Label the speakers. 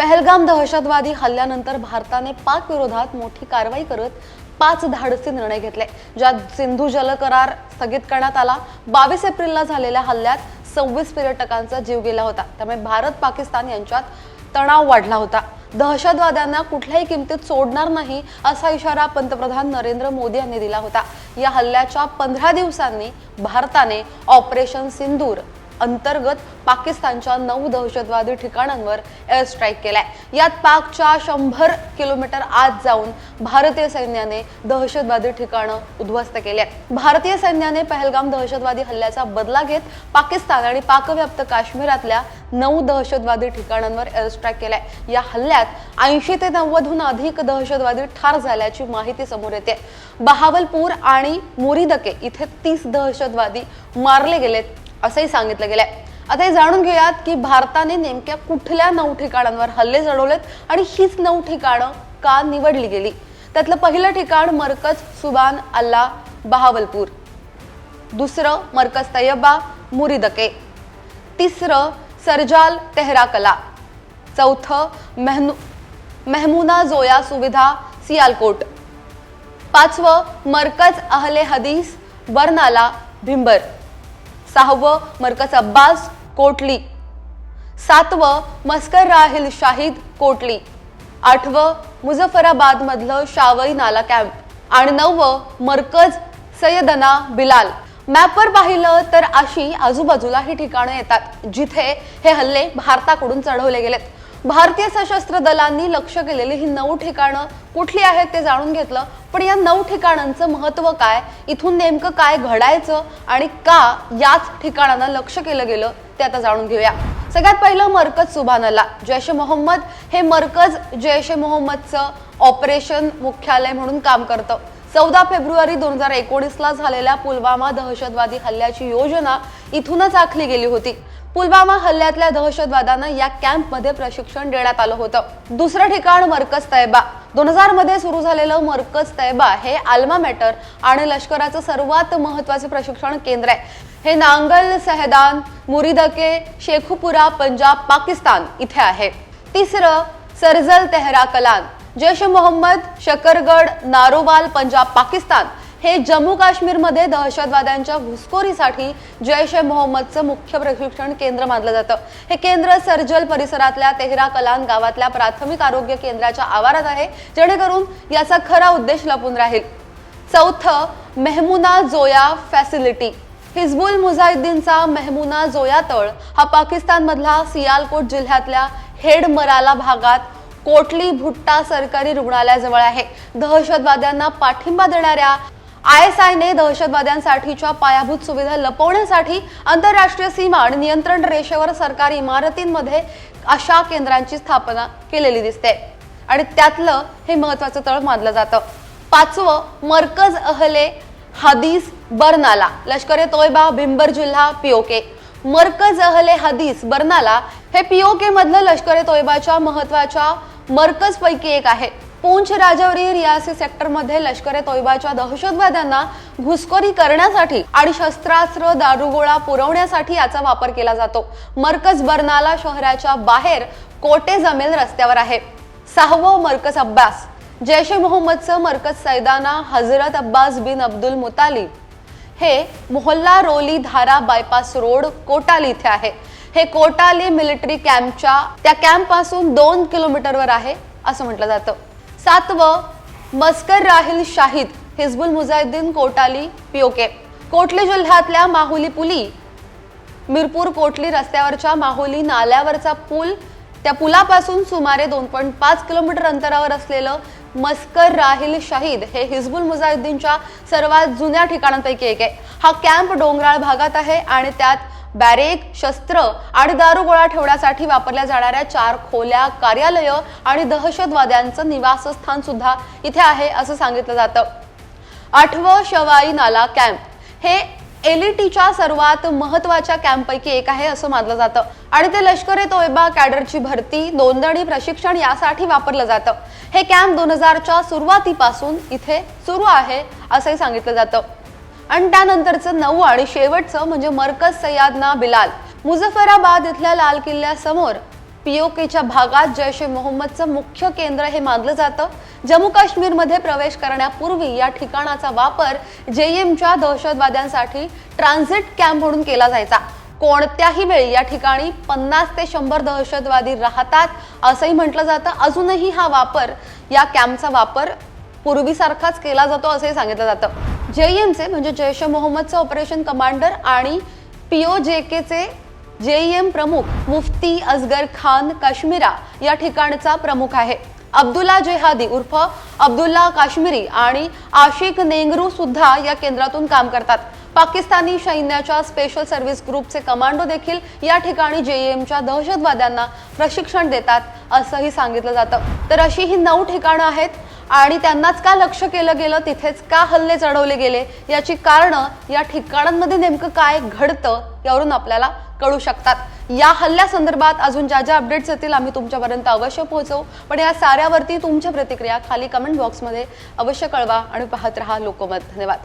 Speaker 1: पहलगाम दहशतवादी हल्ल्यानंतर भारताने पाक विरोधात मोठी कारवाई करत पाच धाडसी निर्णय घेतले ज्यात सिंधू जल करार स्थगित करण्यात आला. बावीस एप्रिलला झालेल्या हल्ल्यात सव्वीस पर्यटकांचा जीव गेला होता. त्यामुळे भारत पाकिस्तान यांच्यात तणाव वाढला होता. दहशतवाद्यांना कुठल्याही किमतीत सोडणार नाही असा इशारा पंतप्रधान नरेंद्र मोदी यांनी दिला होता. या हल्ल्याच्या पंधरा दिवसांनी भारताने ऑपरेशन सिंदूर अंतर्गत पाकिस्तानच्या नऊ दहशतवादी ठिकाणांवर एअर स्ट्राईक केलाय. यात पाकच्या शंभर किलोमीटर आत जाऊन भारतीय सैन्याने दहशतवादी ठिकाणं उद्ध्वस्त केले आहेत. भारतीय सैन्याने पहलगाम दहशतवादी हल्ल्याचा बदला घेत पाकिस्तान आणि पाकव्याप्त काश्मीरातल्या नऊ दहशतवादी ठिकाणांवर एअर स्ट्राईक केलाय. या हल्ल्यात ऐंशी ते नव्वदहून अधिक दहशतवादी ठार झाल्याची माहिती समोर येते. बहावलपूर आणि मोरीदके इथे तीस दहशतवादी मारले गेलेत. असंही सांगितलं गेलंय. आता हे जाणून घेऊयात की भारताने नेमक्या कुठल्या नऊ ठिकाणांवर हल्ले चढवलेत आणि हीच नऊ ठिकाणं का निवडली गेली? त्यातलं पहिलं ठिकाण मरकज सुबान अल्ला बहावलपूर. दुसरं मरकज तय्यबा मुरीदके. तिसरं सरजाल तेहरा कला चौथं मेहनू मेहमुना जोया सुविधा सियालकोट. पाचवं मरकज अहले हदीस बर्नाला भिंबर. सहावं मरकज अब्बास कोटली. सातवं मस्कर राहिल शाहिद कोटली. आठवं मुझफ्फराबाद मधलं शावई नाला कॅम्प आणि नववं मरकज सय्यदना बिलाल. मॅपवर पाहिलं तर अशी आजूबाजूला ही ठिकाणं येतात जिथे हे हल्ले भारताकडून चढवले गेलेत. भारतीय सशस्त्र दलांनी लक्ष केलेली ही नऊ ठिकाणं कुठली आहेत ते जाणून घेतलं. पण या नऊ ठिकाणांचं महत्त्व काय? इथून नेमकं काय घडायचं आणि का याच ठिकाणांना लक्ष केलं गेलं ते आता जाणून घेऊया. सगळ्यात पहिलं मरकज सुभानला. जैश ए मोहम्मद हे मरकज जैश ए मोहम्मदचं ऑपरेशन मुख्यालय म्हणून काम करतं. चौदा फेब्रुवारी दोन हजार एकोणीसला झालेल्या पुलवामा दहशतवादी हल्ल्याची योजना इथूनच आखली गेली होती. पुलवामा हल्ल्यातल्या दहशतवादांना या कॅम्पमध्ये प्रशिक्षण देण्यात आलं होतं. दुसरं ठिकाण मरकज तैबा दोन हजारमध्ये सुरू झालेलं मरकज तैबा हे आल्मा मॅटर आणि लष्कराचं सर्वात महत्वाचं प्रशिक्षण केंद्र आहे. हे नांगल सहदान मुरिदके शेखुपुरा पंजाब पाकिस्तान इथे आहे. तिसरं सरजल तेहरा कलान जैश ए मोहम्मद शकरगड नारोवाल पंजाब पाकिस्तान हे जम्मू काश्मीरमध्ये दहशतवाद्यांच्या घुसखोरीसाठी जैश ए मोहम्मदचं मुख्य प्रशिक्षण केंद्र मानलं जातं. हे केंद्र सर्जल परिसरातल्या तेहरा कलान गावातल्या प्राथमिक आरोग्य केंद्राच्या आवारात आहे जेणेकरून याचा खरा उद्देश लपून राहील. चौथं मेहमुना जोया फॅसिलिटी. हिजबुल मुजाहिद्दीनचा मेहमुना जोया तळ हा पाकिस्तानमधला सियालकोट जिल्ह्यातल्या हेडमराला भागात कोटली भुट्टा सरकारी रुग्णालयाजवळ आहे. दहशतवाद्यांना पाठिंबा देणाऱ्या आय एस आयने दहशतवाद्यांसाठीच्या पायाभूत सुविधा लपवण्यासाठी आंतरराष्ट्रीय सीमा आणि नियंत्रण रेषेवर सरकारी इमारतींमध्ये अशा केंद्रांची स्थापना केलेली दिसते. आणि त्यातलं हे महत्वाचं तळ मानलं जातं. पाचवं मरकज अहले हदीस बर्नाला लष्कर तोयबा भिंबर जिल्हा पीओके मरकज अहले हदीस बर्नाला हे पीओके मधलं लष्कर तोयबाच्या महत्त्वाच्या मरकज पैकी एक आहे. पूंछ राजौरी रियासी सेक्टरमध्ये लष्कर ए तोयबाच्या दहशतवाद्यांना घुसखोरी करण्यासाठी आणि शस्त्रास्त्र दारुगोळा पुरवण्यासाठी याचा वापर केला जातो. मरकज बर्नाला शहराच्या बाहेर कोटे जमेल रस्त्यावर आहे. सहावं मरकज अब्बास. जैश ए मोहम्मदचं मरकज सैदाना हजरत अब्बास बिन अब्दुल मुतालिब. हे मोहल्ला रोली धारा बायपास रोड कोटाली इथे आहे. हे कोटाली मिलिटरी कॅम्पच्या त्या कॅम्पपासून दोन किलोमीटरवर आहे असं म्हटलं जातं. सातवं मस्कर राहिल शाहिद हिजबुल मुजाहिद्दीन कोटाली पीओके कोटली जिल्ह्यातल्या माहुली पुली मिरपूर कोटली रस्त्यावरच्या माहुली नाल्यावरचा पूल त्या पुलापासून सुमारे दोन पॉईंट पाच किलोमीटर अंतरावर असलेलं मस्कर राहिल शाहिद हे हिजबुल मुजाहिद्दीनच्या सर्वात जुन्या ठिकाणांपैकी एक आहे. हा कॅम्प डोंगराळ भागात आहे आणि त्यात बॅरेक शस्त्र आणि दारुगोळा ठेवण्यासाठी वापरल्या जाणाऱ्या चार खोल्या कार्यालय आणि दहशतवाद्यांचं निवासस्थान सुद्धा इथे आहे असं सांगितलं जातं. आठवं शवाई नाला कॅम्प हे एलईटीच्या सर्वात महत्त्वाच्या कॅम्पपैकी एक आहे असं मानलं जातं. आणि ते लष्कर ए तोयबा कॅडरची भरती नोंदणी प्रशिक्षण यासाठी वापरलं जातं. हे कॅम्प दोन हजारच्या सुरुवातीपासून इथे सुरू आहे असंही सांगितलं जातं. आणि त्यानंतरचं नऊ आणि शेवटचं म्हणजे मरकज सय्यादना बिलाल. मुझफ्फराबाद इथल्या लाल किल्ल्यासमोर पीओकेच्या भागात जैश ए मोहम्मदचं मुख्य केंद्र हे मानलं जातं. जम्मू काश्मीरमध्ये प्रवेश करण्यापूर्वी या ठिकाणाचा वापर जेएमच्या दहशतवाद्यांसाठी ट्रान्झिट कॅम्प म्हणून केला जायचा. कोणत्याही वेळी या ठिकाणी पन्नास ते शंभर दहशतवादी राहतात असंही म्हटलं जातं. अजूनही हा वापर या कॅम्पचा वापर पूर्वीसारखाच केला जातो असंही सांगितलं जातं. जेईएमचे म्हणजे जैश ए मोहम्मदचे ऑपरेशन कमांडर आणि पीओ जे केचे जेईएम प्रमुख मुफ्ती असगर खान काश्मीरा या ठिकाणचा प्रमुख आहे. अब्दुल्ला जेहादी उर्फ अब्दुल्ला काश्मीरी आणि आशिक नेंगरू सुद्धा या केंद्रातून काम करतात. पाकिस्तानी सैन्याच्या स्पेशल सर्व्हिस ग्रुपचे कमांडो देखील या ठिकाणी जेएमच्या दहशतवाद्यांना प्रशिक्षण देतात असंही सांगितलं जातं. तर अशी ही नऊ ठिकाणं आहेत. आणि त्यांनाच का लक्ष केलं गेलं तिथेच का हल्ले चढवले गेले? याची कारणं या ठिकाणांमध्ये नेमकं काय घडतं यावरून आपल्याला कळू शकतात. या हल्ल्यासंदर्भात अजून ज्या ज्या अपडेट्स येतील आम्ही तुमच्यापर्यंत अवश्य पोहोचवू. पण या साऱ्यावरती तुमच्या प्रतिक्रिया खाली कमेंट बॉक्समध्ये अवश्य कळवा आणि पाहत राहा लोकमत. धन्यवाद.